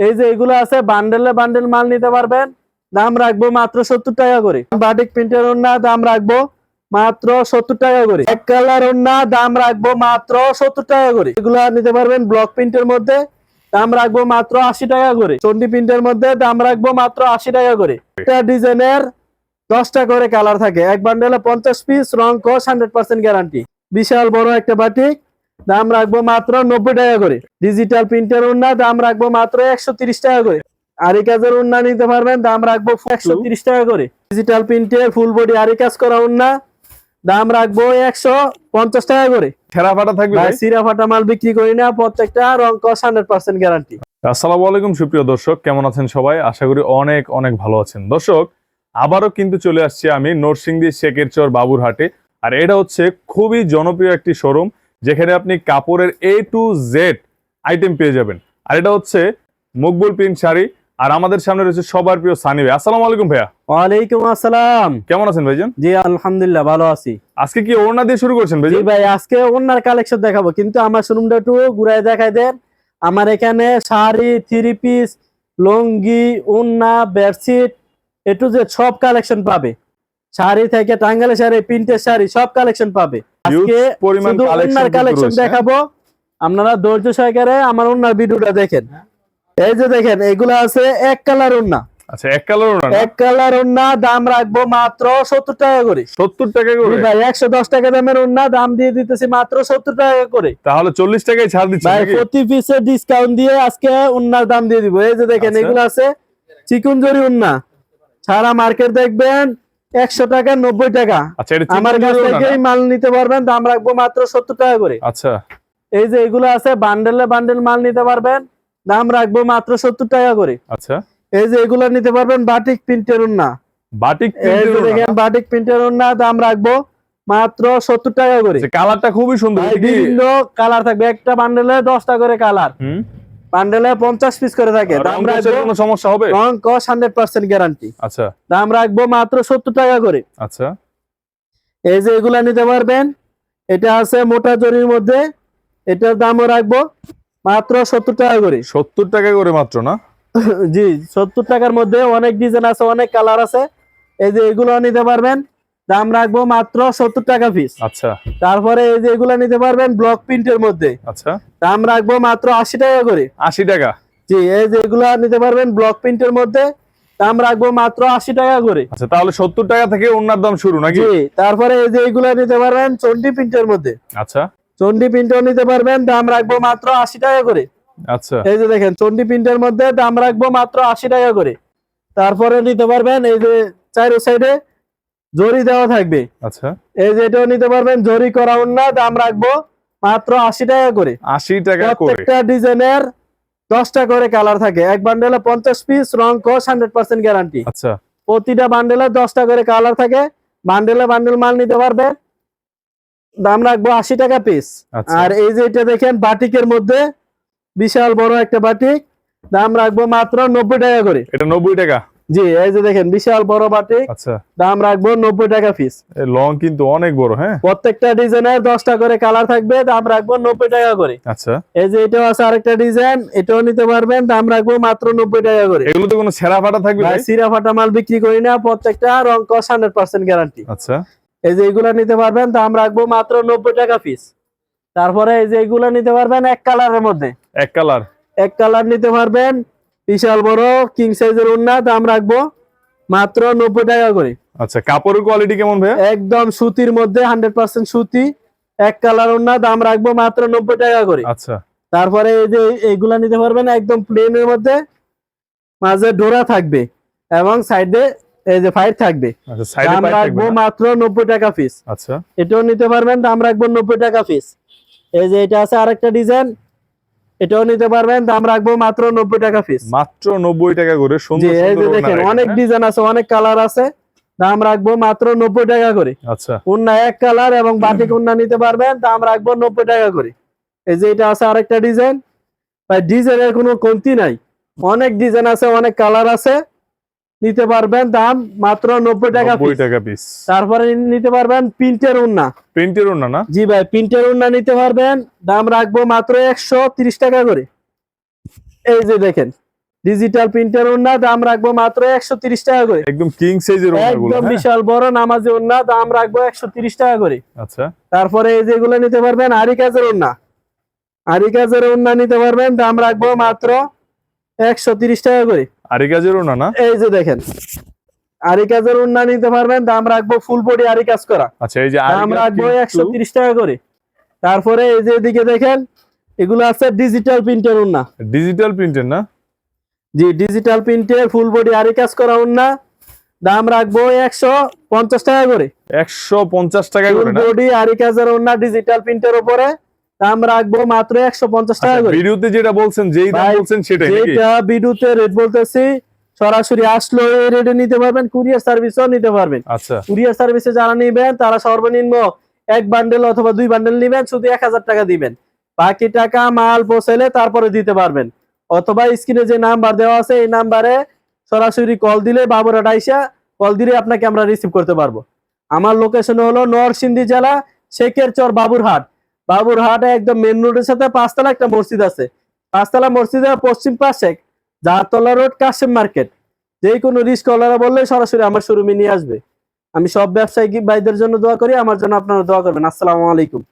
এই যে এগুলো আছে বান্ডেলে বান্ডেল মাল নিতে পারবেন। দাম রাখব মাত্র সত্তর টাকা করে। বাটিক প্রিন্টের ওন্না দাম রাখব মাত্র সত্তর টাকা করে। এক কালার ওন্না দাম রাখব মাত্র সত্তর টাকা করে। এগুলো নিতে পারবেন ব্লক প্রিন্টের মধ্যে, দাম রাখব মাত্র আশি টাকা করে। চন্ডি প্রিন্টের মধ্যে, দাম রাখব মাত্র আশি টাকা করে। একটা ডিজাইনের দশটা করে কালার থাকে। এক বান্ডেলে পঞ্চাশ পিস রং কস হান্ড্রেড পার্সেন্ট গ্যারান্টি বিশাল বড় একটা বাটিক। দাম রাখব মাত্র নব্বই টাকা করে। ডিজিটাল প্রিন্টের উন্না দাম রাখব মাত্র একশো তিরিশ টাকা করে। আরি কাজের উন্না নিতে পারবেন দাম রাখব একশো তিরিশ টাকা করে। ডিজিটাল প্রিন্টের ফুল বডি আরি কাজ করা উন্না দাম রাখব একশো পঞ্চাশ টাকা করে। ছেঁড়া ফাটা থাকবে? সিরা ফাটা মাল বিক্রি করি না প্রত্যেকটা রং কস হান্ড্রেড পার্সেন্ট গ্যারান্টি আসসালামু আলাইকুম সুপ্রিয় দর্শক কেমন আছেন সবাই? আশা করি অনেক অনেক ভালো আছেন। দর্শক আবারও কিন্তু চলে আসছি আমি নরসিংদী শেখের চর বাবুরহাটে। আর এটা হচ্ছে খুবই জনপ্রিয় একটি শোরুম যেখানে আপনি কাপড়ের এ টু জেড আইটেম পেয়ে যাবেন। আর এটা হচ্ছে মকবুল প্রিন্ট শাড়ি আর আমাদের সামনে রয়েছে সবার প্রিয় সানি ভাই আসসালামু আলাইকুম ভাইয়া। ওয়ালাইকুম আসসালাম। কেমন আছেন ভাইজান? জি আলহামদুলিল্লাহ ভালো আছি। আজকে কি ওড়না দিয়ে শুরু করছেন জি ভাইজান? ভাই আজকে ওনার কালেকশন দেখাবো কিন্তু আমার শোরুমটা একটু ঘুরাই দেখাই দেন। আমার এখানে শাড়ি থ্রি পিস লুঙ্গি ওন্না বেডশিট এটু যে সব কালেকশন পাবে। শাড়ি থেকে টাঙ্গালে শাড়ি প্রিন্টের শাড়ি সব কালেকশন পাবে। আজকে শুধু কালেকশন দেখাবো। আপনারা ধৈর্য সহকারে আমার ওন্নার ভিডিওটা দেখেন। এই যে দেখেন এগুলো আছে এক কালার ওন্না আচ্ছা এক কালার এক দাম রাখব মাত্র টাকা করে। সত্তর টাকা করে? ভাই একশো দশ টাকা দামের দাম দিয়ে দিতেছি মাত্র সত্তর টাকা করে। তাহলে চল্লিশ টাকায় ছাড় দিচ্ছেন ভাই প্রতি পিসে ডিসকাউন্ট দিয়ে আজকে উন্নার দাম দিয়ে দিব। এই যে দেখেন আচ্ছা। এগুলো আছে চিকুনজরি উন্না। সারা মার্কেট দেখবেন একশো টাকা নব্বই টাকা। আচ্ছা আমার কাছ না? মাল নিতে পারবেন দাম রাখব মাত্র সত্তর টাকা করে। আচ্ছা। এই যে এগুলো আছে বান্ডেলে বান্ডেল মাল নিতে পারবেন দাম রাখব মাত্র সত্তর টাকা করে। আচ্ছা। এই যে এগুলো নিতে পারবেন বাটিক প্রিন্টের উন্না বাটিক দেখেন বাটিক প্রিন্টের উন্না দাম রাখব মাত্র সত্তর টাকা করে। কালারটা খুবই সুন্দর বিভিন্ন কালার থাকবে একটা বান্ডেলে দশটা করে কালার পঞ্চাশ পিস করে থাকে। রং দাম রাখব কোনো সমস্যা হবে? রং কস হান্ড্রেড পার্সেন্ট গ্যারান্টি আচ্ছা। দাম রাখব মাত্র সত্তর টাকা করে। আচ্ছা। এই যে এগুলা নিতে পারবেন এটা আছে মোটা জরির মধ্যে এটার দামও রাখব মাত্র সত্তর টাকা করে। সত্তর টাকা করে মাত্র না? জি সত্তর টাকার মধ্যে অনেক ডিজাইন আছে অনেক কালার আছে। এই যে এগুলো নিতে পারবেন। দাম রাখব মাত্র সত্তর টাকা পিস আচ্ছা। তারপরে এই যে এগুলা নিতে পারবেন ব্লক প্রিন্টের মধ্যে। আচ্ছা। দাম রাখব মাত্র আশি টাকা করে। আশি টাকা? জি এই যে এগুলা নিতে পারবেন ব্লক প্রিন্টের মধ্যে। দাম রাখব মাত্র আশি টাকা করে। আচ্ছা তাহলে সত্তর টাকা থেকে ওনার দাম শুরু নাকি? তারপরে এই যে এগুলা নিতে পারবেন চন্ডি প্রিন্টের মধ্যে। আচ্ছা। চন্ডি প্রিন্টও নিতে পারবেন দাম রাখব মাত্র আশি টাকা করে। আচ্ছা। এই যে দেখেন চন্ডি প্রিন্টের মধ্যে দাম রাখব মাত্র আশি টাকা করে। তারপরে নিতে পারবেন এই যে চাইরো সাইডে জরি দেওয়া থাকবে। আচ্ছা। এই যে এটাও নিতে পারবেন জরি করা না দাম রাখব মাত্র আশি টাকা করে। আশি টাকা প্রত্যেকটা ডিজাইনের দশটা করে কালার থাকে। এক বান্ডেলে পঞ্চাশ পিস রং কস হান্ড্রেড পার্সেন্ট গ্যারান্টি আচ্ছা। প্রতিটা বান্ডেলে দশটা করে কালার থাকে। বান্ডেলে বান্ডেল মাল নিতে পারবে। দাম রাখব আশি টাকা পিস আচ্ছা। আর এই যে এটা দেখেন বাটিকের মধ্যে বিশাল বড় একটা বাটিক। দাম রাখব মাত্র নব্বই টাকা করে। এটা নব্বই টাকা? জি এই যে দেখেন বিশাল বড় বাটিক আচ্ছা। দাম রাখব নব্বই টাকা পিস লং কিন্তু অনেক বড় হ্যাঁ? প্রত্যেকটা ডিজাইনের দশটা করে কালার থাকবে দাম রাখব নব্বই টাকা করে। আচ্ছা। এই যে এটাও আছে আরেকটা ডিজাইন এটাও নিতে পারবেন দাম রাখব মাত্র নব্বই টাকা করে। এগুলোতে কোনো ছেঁড়া ফাটা থাকবে? সিরা ফাটা মাল বিক্রি করি না প্রত্যেকটা রং কস হান্ড্রেড পার্সেন্ট গ্যারান্টি আচ্ছা। এই যে এগুলা নিতে পারবেন দাম রাখব মাত্র নব্বই টাকা পিস তারপরে এই যে এগুলা নিতে পারবেন এক কালারের মধ্যে। এক কালার এক কালার নিতে পারবেন বিশাল বড় কিং সাইজের উন্না দাম রাখব মাত্র নব্বই টাকা করে। আচ্ছা কাপড়ের কোয়ালিটি কেমন ভাই একদম সুতির মধ্যে হান্ড্রেড পার্সেন্ট সুতি এক কালার উন্না দাম রাখব মাত্র নব্বই টাকা করে। আচ্ছা। তারপরে এই যে এইগুলা নিতে পারবেন একদম প্লেনের মধ্যে মাঝে ডোরা থাকবে এবং সাইডে এই যে ফাইট থাকবে। আচ্ছা দাম রাখব মাত্র নব্বই টাকা পিস আচ্ছা। এটাও নিতে পারবেন দাম রাখব নব্বই টাকা পিস এই যে এটা আছে আরেকটা ডিজাইন এটাও নিতে পারবেন। দাম রাখব মাত্র নব্বই টাকা পিস মাত্র নব্বই টাকা করে দেখেন অনেক ডিজাইন আছে অনেক কালার আছে। দাম রাখব মাত্র নব্বই টাকা করে। হ্যাঁ? আচ্ছা। উন্না এক কালার এবং বাটিক উন্না নিতে পারবেন দাম রাখব নব্বই টাকা করে। এই যে এটা আছে আরেকটা ডিজাইন ভাই ডিজাইনের কোনো কমতি নাই। অনেক ডিজাইন আছে অনেক কালার আছে। নিতে পারবেন দাম মাত্র নব্বই টাকা টাকা পিস তারপরে নিতে পারবেন প্রিন্টের উন্না। প্রিন্টের ওড়না না? জি ভাই প্রিন্টের ওড়না নিতে পারবেন। দাম রাখব মাত্র একশো তিরিশ টাকা করে। এই যে দেখেন ডিজিটাল প্রিন্টের ওন্না দাম রাখব মাত্র একশো টাকা করে। একদম কিং সাইজের একদম হ্যাঁ? বিশাল বড় নামাজি ওন্না দাম রাখব একশো তিরিশ টাকা করে। আচ্ছা। তারপরে এই যেগুলো নিতে পারবেন আরি কাজের ওন্না আরি কাজের ওন্না নিতে পারবেন দাম রাখব মাত্র একশো তিরিশ টাকা করে। আরি কাজের না? এই যে দেখেন আরি কাজের নিতে পারবেন দাম রাখব ফুল বডি আরি কাজ করা। আচ্ছা এই যে দাম রাখব একশো তিরিশ টাকা করে। তারপরে এই যে এদিকে দেখেন এগুলো আছে ডিজিটাল প্রিন্টের ওন্না ডিজিটাল প্রিন্টের না? জি ডিজিটাল প্রিন্টের ফুল বডি আরি কাজ করা ওন্না দাম রাখব একশো পঞ্চাশ টাকা করে। একশো পঞ্চাশ টাকা করে বডি আরি কাজের ডিজিটাল প্রিন্টের উপরে দাম রাখব মাত্র একশো পঞ্চাশ টাকা আচ্ছা, করে। ভিডিওতে যেটা বলছেন যেই দাম বলছেন সেটাই যেটা ভিডিওতে রেট বলতেছি সরাসরি আসলো এই রেটে নিতে পারবেন কুরিয়ার সার্ভিসও নিতে পারবেন। আচ্ছা। কুরিয়ার সার্ভিসে যারা নিবেন তারা সর্বনিম্ন এক বান্ডেল অথবা দুই বান্ডেল নিবেন শুধু এক হাজার টাকা দিবেন। বাকি টাকা মাল পৌঁছালে তারপরে দিতে পারবেন। অথবা স্ক্রিনে যে নাম্বার দেওয়া আছে এই নাম্বারে সরাসরি কল দিলে বাবুরাট আইসা কল দিলে আপনাকে আমরা রিসিভ করতে পারব। আমার লোকেশন হলো নরসিংদী জেলা শেখের চর বাবুরহাট। বাবুরহাটে একদম মেন রোডের সাথে পাঁচতলা একটা মসজিদ আছে। পাঁচতলা মসজিদের পশ্চিম পাশে জাহাতলা রোড, কাশেম মার্কেট। যে কোনো রিস্ক কলারা বললে সরাসরি আমার শোরুমে নিয়ে আসবে। আমি সব ব্যবসায়ী ভাইদের জন্য দোয়া করি, আমার জন্য আপনারা দোয়া করবেন। আসসালামু আলাইকুম।